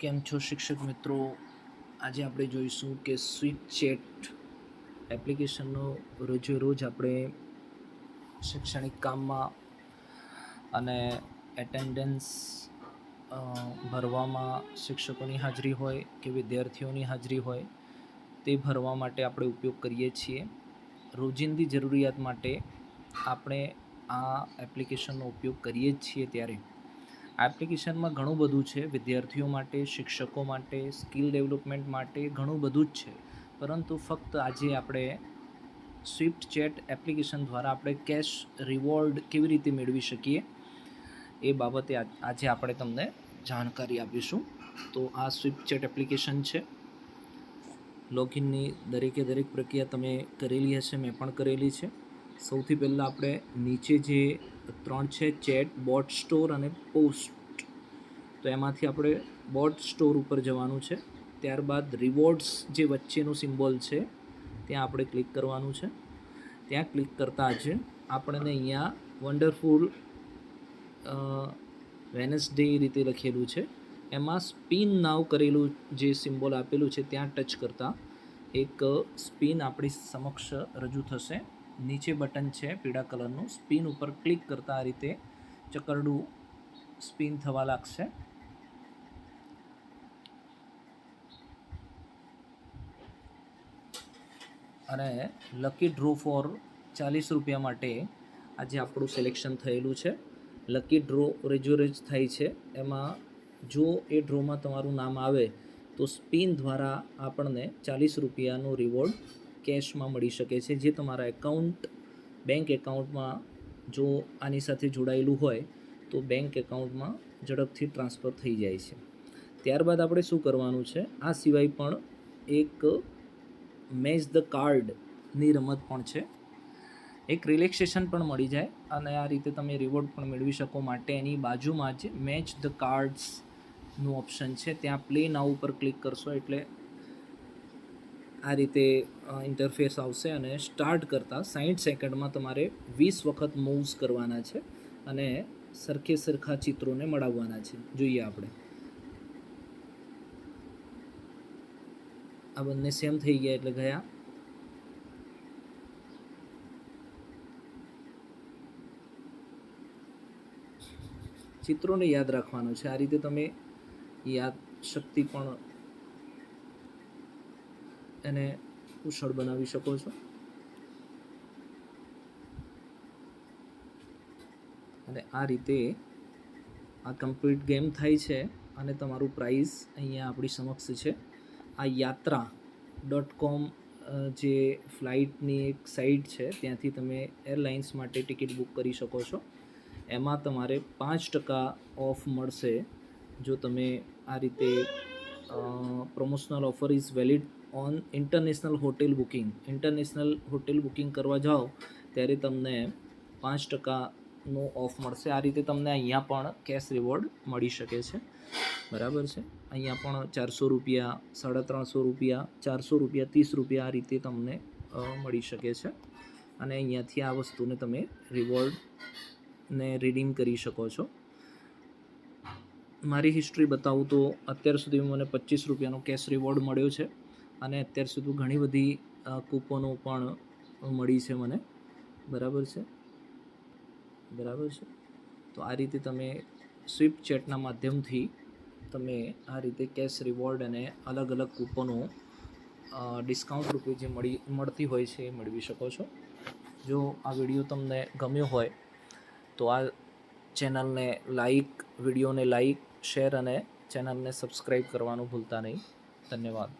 કેમ છો શિક્ષક મિત્રો? આજે આપણે જોઈશું કે સ્વીટ ચેટ એપ્લિકેશનનો રોજે રોજ આપણે શૈક્ષણિક કામમાં અને એટેન્ડન્સ ભરવામાં શિક્ષકોની હાજરી હોય કે વિદ્યાર્થીઓની હાજરી હોય તે ભરવા માટે આપણે ઉપયોગ કરીએ છીએ. રોજિંદી જરૂરિયાત માટે આપણે આ એપ્લિકેશનનો ઉપયોગ કરીએ જ છીએ ત્યારે. એપ્લિકેશનમાં ઘણું બધું છે. વિદ્યાર્થીઓ માટે, શિક્ષકો માટે, સ્કિલ ડેવલપમેન્ટ માટે ઘણું બધું જ છે. પરંતુ ફક્ત આજે આપણે સ્વિફ્ટ ચેટ એપ્લિકેશન દ્વારા આપણે કેશ રિવોર્ડ કેવી રીતે મેળવી શકીએ, એ બાબતે આજ- આપણે તમને જાણકારી આપીશું. તો આ સ્વિફ્ટ ચેટ એપ્લિકેશન છે. લોગિનની દરેકે દરેક પ્રક્રિયા તમે કરેલી હશે, મેં પણ કરેલી છે. સૌથી પહેલાં આપણે નીચે જે ત્રણ છે, ચેટ, બોટ સ્ટોર અને પોસ્ટ. તો એમાંથી આપણે બોટ સ્ટોર ઉપર જવાનું છે. ત્યારબાદ રિવોર્ડ્સ જે વચ્ચેનું સિમ્બોલ છે, ત્યાં આપણે ક્લિક કરવાનું છે. ત્યાં ક્લિક કરતાં જ આપણને અહીંયા વન્ડરફુલ વેનસડે રીતે લખેલું છે. એમાં સ્પિન નાવ કરેલું જે સિમ્બોલ આપેલું છે, ત્યાં ટચ કરતાં એક સ્પિન આપણી સમક્ષ રજૂ થશે. નીચે બટન છે પીળા કલરનું. સ્પિન ઉપર ક્લિક કરતાં આ રીતે ચકરડું સ્પિન થવા લાગશે. અને લકી ડ્રો ફોર ચાલીસ રૂપિયા માટે આજે આપણું સિલેક્શન થયેલું છે. લકી ડ્રો રેજોરેજ થાય છે. એમાં જો એ ડ્રોમાં તમારું નામ આવે તો સ્પિન દ્વારા આપણને ચાલીસ રૂપિયાનું રિવોર્ડ કેશમાં મળી શકે છે, જે તમારા એકાઉન્ટ બેંક એકાઉન્ટમાં જો આની સાથે જોડાયેલું હોય, તો બેંક એકાઉન્ટમાં ઝડપથી ટ્રાન્સફર થઈ જાય છે. ત્યારબાદ આપણે શું કરવાનું છે? આ સિવાય પણ એક મેચ ધ કાર્ડની રમત પણ છે. એક રિલેક્સેશન પણ મળી જાય અને આ રીતે તમે રિવોર્ડ પણ મેળવી શકો માટે. એની બાજુમાં જ મેચ ધ કાર્ડ્સનું ઓપ્શન છે. ત્યાં પ્લે નાવ ઉપર ક્લિક કરશો એટલે આ રીતે ઇન્ટરફેસ આવશે અને સ્ટાર્ટ કરતાં સાઠ સેકન્ડમાં તમારે વીસ વખત મૂવ્સ કરવાના છે અને સરખે સરખા ચિત્રોને મળાવવાના છે. જોઈએ આપણે. આ બંને સેમ થઈ ગયા એટલે ગયા. ચિત્રોને યાદ રાખવાનું છે. આ રીતે તમે યાદ શક્તિ પણ એને કુશળ બનાવી શકો છો. અને આ રીતે આ કમ્પ્લીટ ગેમ થાય છે અને તમારું પ્રાઇઝ અહીંયા આપણી સમક્ષ છે. આ યાત્રા ડોટ કોમ જે ફ્લાઇટની એક સાઇટ છે, ત્યાંથી તમે એરલાઇન્સ માટે ટિકિટ બુક કરી શકો છો. એમાં તમારે પાંચ ટકા ઓફ મળશે જો તમે આ રીતે promotional offer is valid on international hotel booking. International hotel booking કરવા જાઓ, ત્યારે તમને પાંચ ટકાનો ઓફ મળશે. આ રીતે તમને અહીંયા પણ કેશ રિવોર્ડ મળી શકે છે. બરાબર છે? અહીંયા પણ ચારસો રૂપિયા, સાડા ત્રણસો રૂપિયા, ચારસો રૂપિયા, ત્રીસ રૂપિયા આ રીતે તમને મળી શકે છે. અને અહીંયાથી આ વસ્તુને તમે રિવોર્ડને રિડીમ કરી શકો છો. મારી હિસ્ટ્રી બતાવું તો અત્યાર સુધી મને પચીસ રૂપિયાનો કેશ રિવોર્ડ મળ્યો છે. અને અત્યાર સુધી ઘણી બધી કૂપનો પણ મળી છે મને. બરાબર છે? બરાબર છે? તો આ રીતે તમે સ્વિપ ચેટના માધ્યમથી તમે આ રીતે કેશ રિવોર્ડ અને અલગ અલગ કૂપનો ડિસ્કાઉન્ટ રૂપે જે મળી, મળતી હોય છે એ મેળવી શકો છો. જો આ વીડિયો તમને ગમ્યો હોય, તો આ ચેનલને લાઈક, વિડીયોને લાઈક, શેર અને ચેનલને સબસ્ક્રાઈબ કરવાનું ભૂલતા નહીં. ધન્યવાદ.